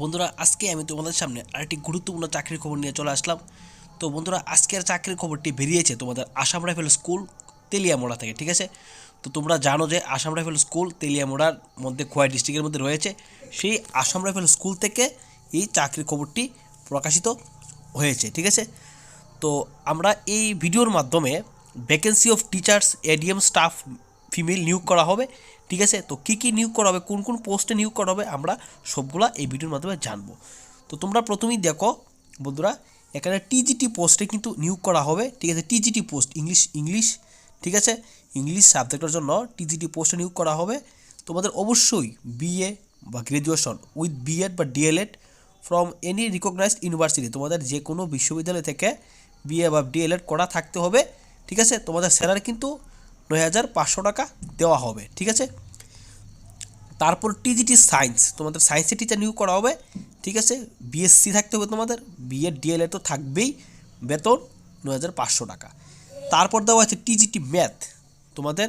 বন্ধুরা, আজকে আমি তোমাদের সামনে আরেকটি গুরুত্বপূর্ণ চাকরির খবর নিয়ে চলে আসলাম। তো বন্ধুরা, আজকের চাকরির খবরটি বেরিয়েছে তোমাদের আসাম রাইফেল স্কুল, তেলিয়ামোড়া থেকে, ঠিক আছে? তো তোমরা জানো যে আসাম রাইফেল স্কুল, তেলিয়ামোড়ার মধ্যে খোয়াই ডিস্ট্রিক্টের মধ্যে রয়েছে। সেই আসাম রাইফেল স্কুল থেকে এই চাকরির খবরটি প্রকাশিত হয়েছে, ঠিক আছে? তো আমরা এই ভিডিওর মাধ্যমে vacancy of teachers ADM staff female নিয়োগ করা হবে, ঠিক আছে? তো কী কী নিয়োগ করা হবে, কোন কোন পোস্টে নিয়োগ করা হবে, আমরা সবগুলা এই ভিডিওর মাধ্যমে জানব। তো তোমরা প্রথমেই দেখো, বন্ধুরা, এখানে টিজিটি পোস্টে কিন্তু নিয়োগ করা হবে, ঠিক আছে? টিজিটি পোস্ট, ইংলিশ ইংলিশ, ঠিক আছে? ইংলিশ সাবজেক্টের জন্য টিজিটি পোস্টে নিয়োগ করা হবে। তোমাদের অবশ্যই বিএ বা গ্র্যাজুয়েশন উইথ বিএড বা DElEd from any recognised university তোমাদের যে কোনো বিশ্ববিদ্যালয় থেকে বিএ বা ডিএলএড করা থাকতে হবে, ঠিক আছে? তোমাদের স্যালারি কিন্তু নয় হাজার পাঁচশো টাকা দেওয়া হবে, ঠিক আছে? তারপর টিজিটি সায়েন্স তোমাদের সায়েন্সের টিচার নিয়োগ করা হবে, ঠিক আছে? বিএসসি থাকতে হবে তোমাদের বিএড ডিএলএড তো থাকবেই, বেতন নয় হাজার পাঁচশো টাকা। তারপর দেওয়া আছে টিজিটি ম্যাথ তোমাদের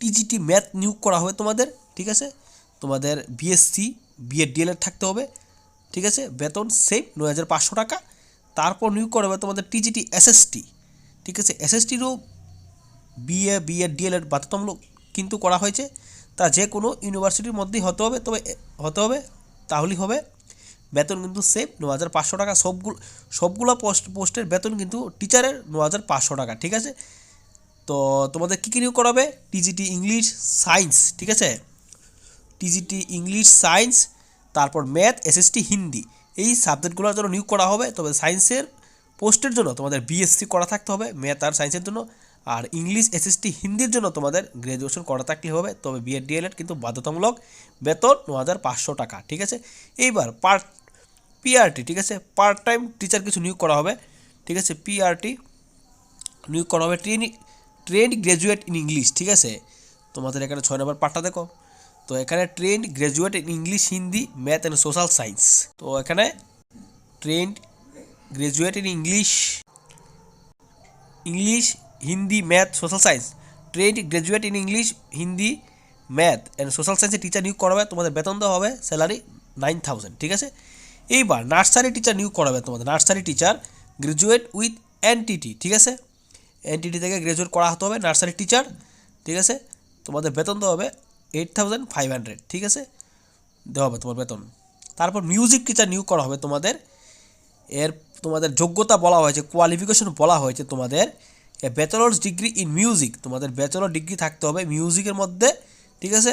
টিজিটি ম্যাথ নিয়োগ করা হবে তোমাদের, ঠিক আছে? তোমাদের বিএসসি বিএড ডিএলএড থাকতে হবে, ঠিক আছে? বেতন সেম নয় হাজার পাঁচশো টাকা। তারপর নিয়োগ করা হবে তোমাদের টিজিটি এসএসটি ঠিক আছে? এসএসটিরও বিএ বিএড ডিএলএড বাধ্যতামূলক কিন্তু করা হয়েছে। তা যে কোনো ইউনিভার্সিটির মধ্যেই হতে হবে, তবে হতে হবে, তাহলেই হবে। বেতন কিন্তু সেম ন হাজার পাঁচশো টাকা। সবগুলো সবগুলো পোস্ট, পোস্টের বেতন কিন্তু টিচারের ন হাজার পাঁচশো টাকা, ঠিক আছে? তো তোমাদের কী কী নিয়োগ করাবে টিজিটি ইংলিশ সায়েন্স ঠিক আছে? টিজিটি ইংলিশ সায়েন্স তারপর ম্যাথ এসএসটি হিন্দি এই সাবজেক্টগুলোর জন্য নিয়োগ করা হবে। তবে সায়েন্সের পোস্টের জন্য তোমাদের বিএসসি করা থাকতে হবে ম্যাথ আর সায়েন্সের জন্য। আর ইংলিশ এসএসটি হিন্দির জন্য তোমাদের গ্র্যাজুয়েশন করা থাকলে হবে, তবে বিএড ডিএলএড কিন্তু বাধ্যতামূলক বেতন ন হাজার পাঁচশো টাকা, ঠিক আছে? এইবার পার্ট পিআরটি ঠিক আছে? পার্ট টাইম টিচার কিছু নিয়োগ করা হবে, ঠিক আছে? পিআরটি নিয়োগ করা হবে train trained graduate in English ঠিক আছে? তোমাদের এখানে ছয় নম্বর পার্টটা দেখো। তো এখানে trained graduate in English Hindi math and social science তো এখানে trained graduate in English English Hindi math social science trained graduate in English Hindi math and social সায়েন্সের টিচার নিয়োগ করা হবে তোমাদের বেতন দেওয়া হবে স্যালারি নাইন থাউজেন্ড ঠিক আছে? এইবার নার্সারি টিচার নিয়োগ করা হবে তোমাদের nursery teacher graduate with NTT ঠিক আছে? এনটিটি থেকে গ্র্যাজুয়েট করা হতে হবে নার্সারি টিচার ঠিক আছে? তোমাদের বেতন দেওয়া হবে এইট থাউজেন্ড ফাইভ হান্ড্রেড ঠিক আছে? দেওয়া হবে তোমার বেতন। তারপর মিউজিক টিচার নিয়োগ করা হবে তোমাদের। এর তোমাদের যোগ্যতা বলা হয়েছে কোয়ালিফিকেশন বলা হয়েছে তোমাদের। ব্যাচেলার্স ডিগ্রি ইন মিউজিক তোমাদের ব্যাচেলর ডিগ্রি থাকতে হবে মিউজিকের মধ্যে, ঠিক আছে?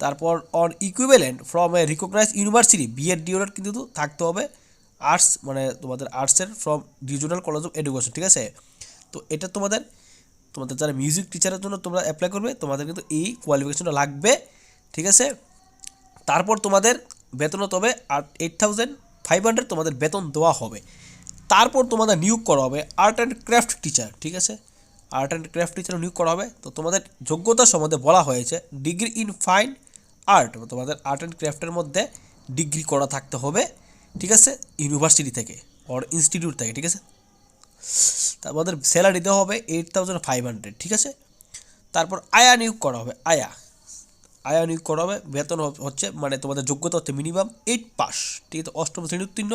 তারপর on equivalent from a recognise university BEd ডিওলেট কিন্তু থাকতে হবে। আর্টস মানে তোমাদের আর্টসের from regional college of education ঠিক আছে? তো এটা তোমাদের তোমাদের যারা মিউজিক টিচারের জন্য তোমরা অ্যাপ্লাই করবে, তোমাদের কিন্তু এই কোয়ালিফিকেশনটা লাগবে, ঠিক আছে? তারপর তোমাদের বেতন তবে আট এইট থাউজেন্ড ফাইভ হান্ড্রেড তোমাদের বেতন দেওয়া হবে। তারপর তোমাদের নিয়োগ করা হবে আর্ট অ্যান্ড ক্রাফট টিচার, ঠিক আছে? আর্ট অ্যান্ড ক্রাফট টিচার নিয়োগ করা হবে। তো তোমাদের যোগ্যতা সম্বন্ধে বলা হয়েছে, ডিগ্রি ইন ফাইন আর্ট তোমাদের আর্ট অ্যান্ড ক্রাফটের মধ্যে ডিগ্রি করা থাকতে হবে, ঠিক আছে? ইউনিভার্সিটি থেকে অর ইনস্টিটিউট থেকে, ঠিক আছে? তারপর স্যালারি দেওয়া হবে এইট থাউজেন্ড ফাইভ হান্ড্রেড ঠিক আছে? তারপর আয়া নিয়োগ করা হবে, আয়া। আয়া নিয়োগ করা হবে, বেতন হচ্ছে মানে তোমাদের যোগ্যতা হচ্ছে মিনিমাম এইট পাস ঠিক আছে? অষ্টম শ্রেণি উত্তীর্ণ।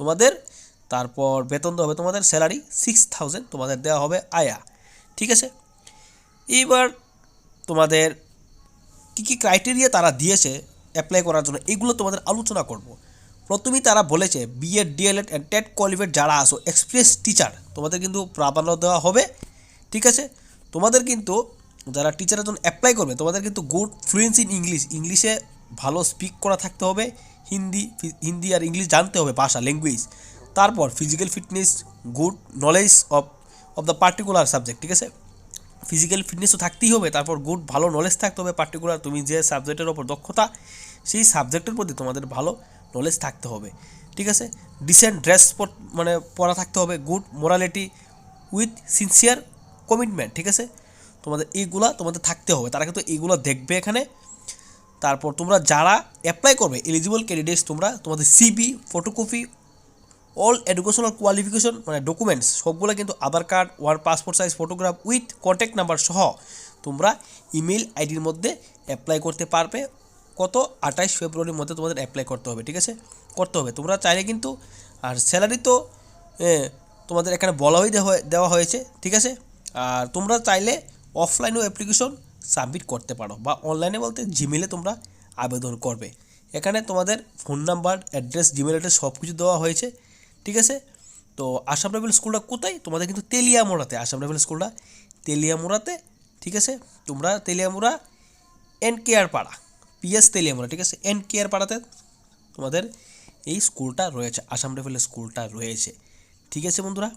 তোমাদের তারপর বেতন দেওয়া হবে তোমাদের স্যালারি সিক্স থাউজেন্ড তোমাদের দেওয়া হবে আয়া, ঠিক আছে? এইবার তোমাদের কী কী ক্রাইটেরিয়া তারা দিয়েছে অ্যাপ্লাই করার জন্য, এগুলো তোমাদের আলোচনা করব। প্রথমেই তারা বলেছে BEd DElEd and TET qualified যারা আসো এক্সপ্রেস টিচার তোমাদের কিন্তু প্রাধান্য দেওয়া হবে, ঠিক আছে? তোমাদের কিন্তু যারা টিচারের জন্য অ্যাপ্লাই করবে, তোমাদের কিন্তু গুড ফ্লুয়েন্স ইন ইংলিশ ইংলিশে ভালো স্পিক করা থাকতে হবে, হিন্দি হিন্দি আর ইংলিশ জানতে হবে ভাষা ল্যাঙ্গুয়েজ তারপর physical fitness good knowledge of of the particular subject ঠিক আছে? ফিজিক্যাল ফিটনেস তো থাকতেই হবে, তারপর গুড ভালো নলেজ থাকতে হবে পার্টিকুলার তুমি যে সাবজেক্টের ওপর দক্ষতা, সেই সাবজেক্টের প্রতি তোমাদের ভালো নলেজ থাকতে হবে, ঠিক আছে? ডিসেন্ট ড্রেস মানে পরা থাকতে হবে good morality with sincere commitment ঠিক আছে? তোমাদের এইগুলা তোমাদের থাকতে হবে, তারা কিন্তু এইগুলো দেখবে এখানে। তারপর তোমরা যারা অ্যাপ্লাই করবে এলিজিবল ক্যান্ডিডেটস তোমরা তোমাদের CV photocopy all educational qualification মানে ডকুমেন্টস সবগুলো কিন্তু Aadhaar card or passport size photograph with contact number সহ তোমরা ইমেল আইডির মধ্যে অ্যাপ্লাই করতে পারবে। কত? আঠাইশ ফেব্রুয়ারির মধ্যে তোমাদের অ্যাপ্লাই করতে হবে, ঠিক আছে? করতে হবে। তোমরা চাইলে কিন্তু, আর স্যালারি তো তোমাদের এখানে বলা দেওয়া- দেওয়া হয়েছে, ঠিক আছে? আর তোমরা চাইলে অফলাইনেও অ্যাপ্লিকেশন সাবমিট করতে পারো বা অনলাইনে বলতে জিমেলে তোমরা আবেদন করবে। এখানে তোমাদের phone number address Gmail address সব কিছু দেওয়া হয়েছে। ঠিক আছে? তো আসাম রাইফেল স্কুলটা কোথায়? তোমাদের কিন্তু তেলিয়ামোড়াতে আসাম রাইফেল স্কুলটা তেলিয়ামোড়াতে, ঠিক আছে? তোমরা তেলিয়ামোড়া এন কেয়ার পাড়া পিএস তেলিয়ামোড়া, ঠিক আছে? এন কেয়ার পাড়াতে তোমাদের এই স্কুলটা রয়েছে আসাম রাইফেলের স্কুলটা রয়েছে, ঠিক আছে বন্ধুরা?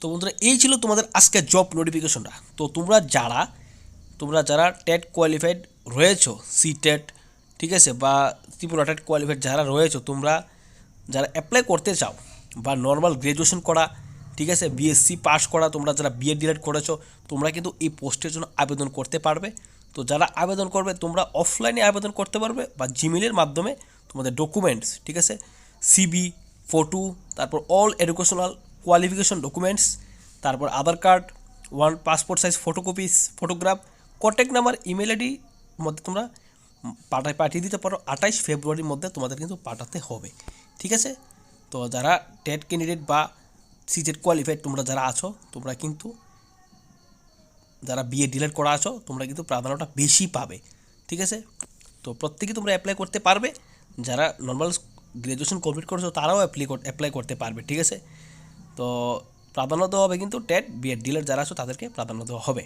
তো বন্ধুরা, এই ছিল তোমাদের আজকে জব নোটিফিকেশনটা তো তোমরা যারা তোমরা যারা টেট কোয়ালিফাইড রয়েছো সি টেট ঠিক আছে? বা ত্রিপুরা টেট কোয়ালিফাইড যারা রয়েছে, তোমরা যারা অ্যাপ্লাই করতে চাও বা নর্মাল গ্র্যাজুয়েশন করা, ঠিক আছে? বিএসসি পাস করা, তোমরা যারা বিএড ডিলেট করেছ, তোমরা কিন্তু এই পোস্টের জন্য আবেদন করতে পারবে। তো যারা আবেদন করবে, তোমরা অফলাইনে আবেদন করতে পারবে বা জিমেলের মাধ্যমে তোমাদের ডকুমেন্টস ঠিক আছে? সিবি ফটো তারপর অল এডুকেশনাল কোয়ালিফিকেশন ডকুমেন্টস তারপর Aadhaar card one passport size photocopies photograph contact number email আইডির মধ্যে তোমরা পাঠায় পাঠিয়ে দিতে পারো। আঠাইশ ফেব্রুয়ারির মধ্যে তোমাদের কিন্তু পাঠাতে হবে। ঠিক আছে? তো যারা টেট ক্যান্ডিডেট বা সিজেট কোয়ালিফাইড তোমরা যারা আছো, তোমরা কিন্তু যারা বিএ ডিলেট করা আছো, তোমরা কিন্তু প্রাধান্যটা বেশি পাবে। ঠিক আছে? তো প্রত্যেকে তোমরা অ্যাপ্লাই করতে পারবে। যারা নর্মাল গ্র্যাজুয়েশন কমপ্লিট করেছ, তারাও অ্যাপ্লাই অ্যাপ্লাই করতে পারবে। ঠিক আছে? তো প্রাধান্য দেওয়া হবে কিন্তু টেট বিএড ডিলার যারা আছো, তাদেরকে প্রাধান্য দেওয়া হবে।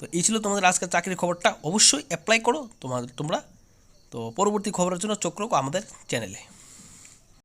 তো এই ছিল তোমাদের আজকের চাকরির খবরটা। অবশ্যই অ্যাপ্লাই করো তোমাদের, তোমরা। তো পরবর্তী খবরের জন্য চোখ আমাদের চ্যানেলে